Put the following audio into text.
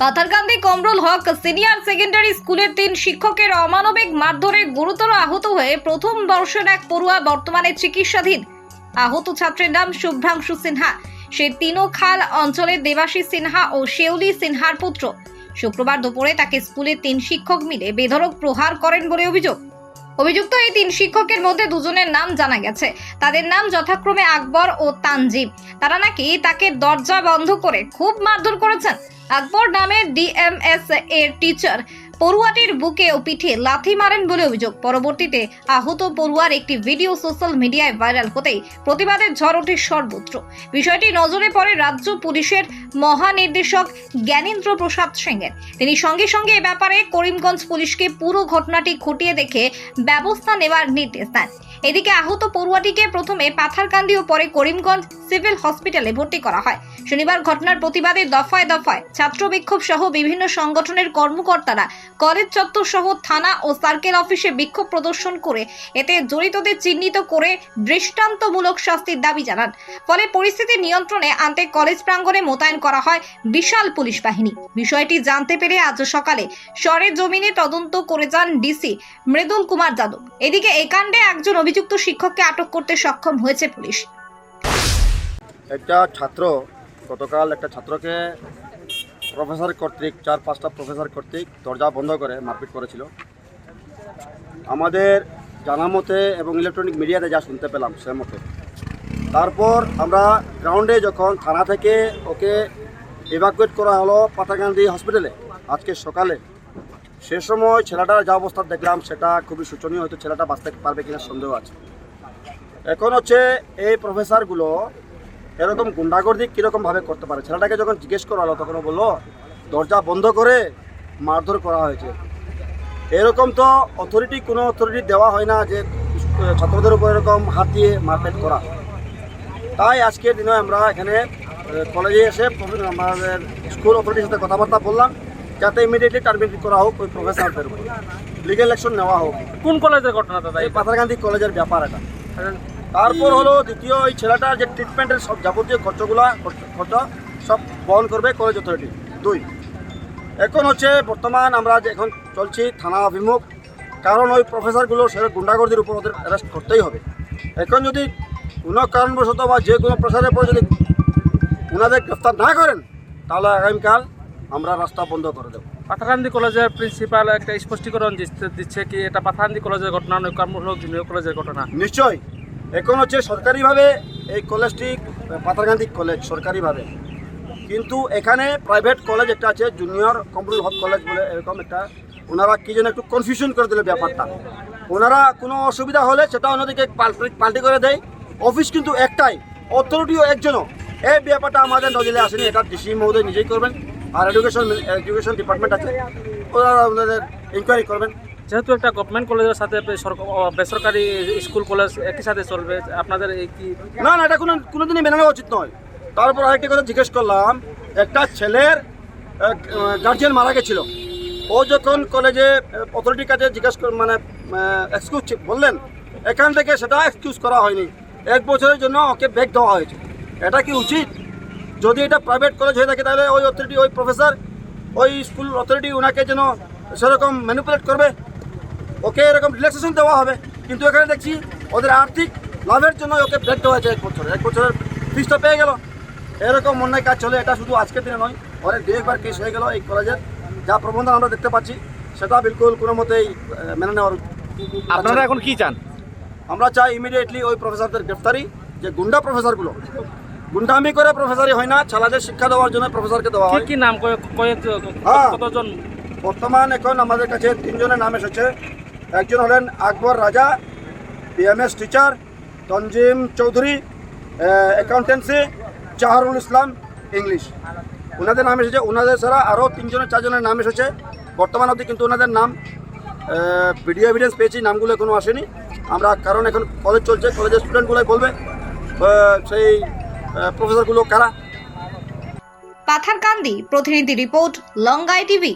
Patharkandi Kamrul Haque senior secondary স্কুলের তিন শিক্ষকের অমানবিক মারধরে গুরুতর আহত হয়ে প্রথম বর্ষের এক পড়ুয়া বর্তমানে চিকিৎসাধীন। আহত ছাত্রের নাম শুভ্রাংশু সিনহা। সে তিনো খাল অঞ্চলের দেবাশিস সিনহা ও শেউলি সিনহার পুত্র। শুক্রবার দুপুরে তাকে স্কুলের তিন শিক্ষক মিলে বেধরক প্রহার করেন বলে অভিযোগ। অভিযুক্ত এই তিন শিক্ষকের মধ্যে দুজনের নাম জানা গেছে। তাদের নাম যথাক্রমে আকবর ও তানজিম। তারা নাকি তাকে দরজা বন্ধ করে খুব মারধর করেছেন। আকবর নামে ডিএমএস এর টিচার পড়ুয়াটির বুকে ও পিঠে লাথি মারেন বলে অভিযোগ। পরবর্তীতে আহত পড়ুয়ার একটি ভিডিও সোশ্যাল মিডিয়ায় ভাইরাল হতেই প্রতিবাদের ঝড় ওঠে সর্বত্র। বিষয়টি নজরে পড়ে রাজ্য পুলিশের মহানির্দেশক জ্ঞানেন্দ্র প্রসাদ সিংয়ের। তিনি সঙ্গে সঙ্গে এ ব্যাপারে করিমগঞ্জ পুলিশকে পুরো ঘটনাটি খতিয়ে দেখে ব্যবস্থা নেওয়ার নির্দেশ দেন। এদিকে আহত পড়ুয়াটিকে প্রথমে পাথারকান্দি ও পরে করিমগঞ্জ সিভিল হসপিটালে ভর্তি করা হয়। শনিবার ঘটনার প্রতিবাদে দফায় দফায় ছাত্র বিক্ষোভ সহ বিভিন্ন সংগঠনের কর্মকর্তারা কলেজ চত্বর সহ থানা ও সার্কেল অফিসে বিক্ষোভ প্রদর্শন করে এতে জড়িতদের চিহ্নিত করে দৃষ্টান্তমূলক শাস্তির দাবি জানান। ফলে পরিস্থিতি নিয়ন্ত্রণে আনতে কলেজ প্রাঙ্গণে মোতায়েন করা হয় বিশাল পুলিশ বাহিনী। বিষয়টি জানতে পেরে আজ সকালে সরে জমিনে তদন্ত করে যান ডিসি মৃদুল কুমার যাদব। এদিকে এ কাণ্ডে একজন অভিযুক্ত শিক্ষককে আটক করতে সক্ষম হয়েছে পুলিশ। একটা ছাত্র, গতকাল একটা ছাত্রকে প্রফেসর কর্তৃক, চার পাঁচটা প্রফেসর কর্তৃক দরজা বন্ধ করে মারপিট করেছিল। আমাদের জানা মতে এবং ইলেকট্রনিক মিডিয়াতে যা শুনতে পেলাম সে মতে। তারপর আমরা গ্রাউন্ডে যখন থানা থেকে ওকে ইভাকুয়েট করা হলো পাতাকান্দি হসপিটালে আজকে সকালে সে সময় ছেলেটার যা অবস্থা দেখলাম, সেটা খুবই শোচনীয়, হয়তো ছেলেটা বাঁচতে পারবে কিনা সন্দেহ আছে। এখন হচ্ছে এই প্রফেসরগুলো এরকম গুন্ডাগর্দি কীরকমভাবে করতে পারে? ছেলেটাকে যখন জিজ্ঞেস করা হলো তখন বলল, দরজা বন্ধ করে মারধর করা হয়েছে। এরকম তো অথরিটি কোনো অথরিটি দেওয়া হয় না যে ছাত্রদের উপর এরকম হাত দিয়ে মারপিট করা। তাই আজকের দিনে আমরা এখানে কলেজে এসে আমাদের স্কুল অথরিটির সাথে কথাবার্তা বললাম। যাতে ইমিডিয়েটলি টার্মিনেট করা হোক ওই প্রফেসরদের উপর। লিগেল অ্যাকশন নেওয়া হোক। কোন কলেজের ঘটনা দাদা? এই পাথারকান্দি কলেজের ব্যাপার এটা। তারপর হলো দ্বিতীয় ওই ছেলেটার যে ট্রিটমেন্টের সব যাবতীয় খরচগুলো খরচ সব বহন করবে কলেজ অথরিটি দুই এখন হচ্ছে বর্তমান আমরা যে এখন চলছি থানা অভিমুখ কারণ ওই প্রফেসরগুলো সেটা গুন্ডাগর্দির উপর ওদের অ্যারেস্ট করতেই হবে। এখন যদি কোনো কারণবশত বা যে কোনো প্রসারের পর যদি ওনাদের গ্রেফতার না করেন তাহলে আগামীকাল আমরা রাস্তা বন্ধ করে দেবো। পাথাকান্দি কলেজের প্রিন্সিপাল একটা স্পষ্টীকরণ দিচ্ছে- কি এটা পাথাকান্দি কলেজের ঘটনা নয় কর্মমূলক জুনিয়র কলেজের ঘটনা। নিশ্চয়। এখন হচ্ছে সরকারিভাবে এই কলেজটি পাথারগান্ধী কলেজ সরকারিভাবে। কিন্তু এখানে প্রাইভেট কলেজ একটা আছে জুনিয়র কমরুল হক কলেজ বলে এরকম একটা। ওনারা কী যেন একটু কনফিউশন করে দিল ব্যাপারটা। ওনারা কোনো অসুবিধা হলে সেটা অন্যদিকে পাল্টি পাল্টি করে দেয়। অফিস কিন্তু একটাই অথরিটিও একজনও। এই ব্যাপারটা আমাদের নজরে আসেনি এটা ডিসি মহোদয় নিজেই করবেন। আর এডুকেশন এডুকেশন ডিপার্টমেন্ট আছে ওরা ওনাদের ইনকোয়ারি করবেন। যেহেতু একটা গভর্নমেন্ট কলেজের সাথে বেসরকারি স্কুল কলেজ একই সাথে চলবে আপনাদের এই কি? না না এটা কোনো কোনোদিনই মেনে নেওয়া উচিত নয়। তারপর আরেকটি কথা জিজ্ঞেস করলাম একটা ছেলের গার্জিয়ান মারা গেছিল। ও যখন কলেজে অথরিটির কাছে জিজ্ঞেস মানে এক্সকিউজ বললেন এখান থেকে সেটা এক্সকিউজ করা হয়নি। এক বছরের জন্য ওকে ব্যাক দেওয়া হয়েছে। এটা কি উচিত? যদি এটা প্রাইভেট কলেজ হয়ে থাকে তাহলে ওই অথরিটি ওই প্রফেসর ওই স্কুল অথরিটি ওনাকে যেন সেরকম ম্যানিপুলেট করবে। ওকে এরকম রিল্যাক্সেশন দেওয়া হবে। কিন্তু এখানে দেখছি ওদের আর্থিক লাভের জন্য ওকে ব্রেক দেওয়া হয়েছে এক বছর। এক বছরের ফিসটা পেয়ে গেল। এরকম অন্যায় কাজ চলে এটা শুধু আজকের দিনে নয় অনেক দু একবার কেস হয়ে গেল এই কলেজের যা প্রবন্ধন আমরা দেখতে পাচ্ছি সেটা বিলকুল কোনো মতেই মেনে নেওয়ার আপনারা এখন কি চান? আমরা চাই ইমিডিয়েটলি ওই প্রফেসরদের গ্রেফতারি যে গুন্ডা প্রফেসরগুলো গুন্ডামি করে প্রফেসরই হয় না ছেলেদের শিক্ষা দেওয়ার জন্য প্রফেসরকে দেওয়া হয়। কি নাম হ্যাঁ। কতজন? বর্তমান এখন আমাদের কাছে তিনজনের নাম এসেছে। একজন হলেন Akbar Raja BMS teacher Tanjim Chowdhury accountancy Zaharul Islam English ওনাদের নাম এসেছে ওনাদের ছাড়া আরও তিনজনের চারজনের নাম এসেছে। বর্তমান অবধি কিন্তু ওনাদের নাম ভিডিও এভিডেন্স পেয়েছি নামগুলো এখনও আসেনি। আমরা কারণ এখন কলেজ চলছে কলেজের স্টুডেন্টগুলোই বলবে সেই প্রফেসরগুলো কারা? পাথারকান্দি প্রতিনিধি রিপোর্ট লঙ্গাই টিভি।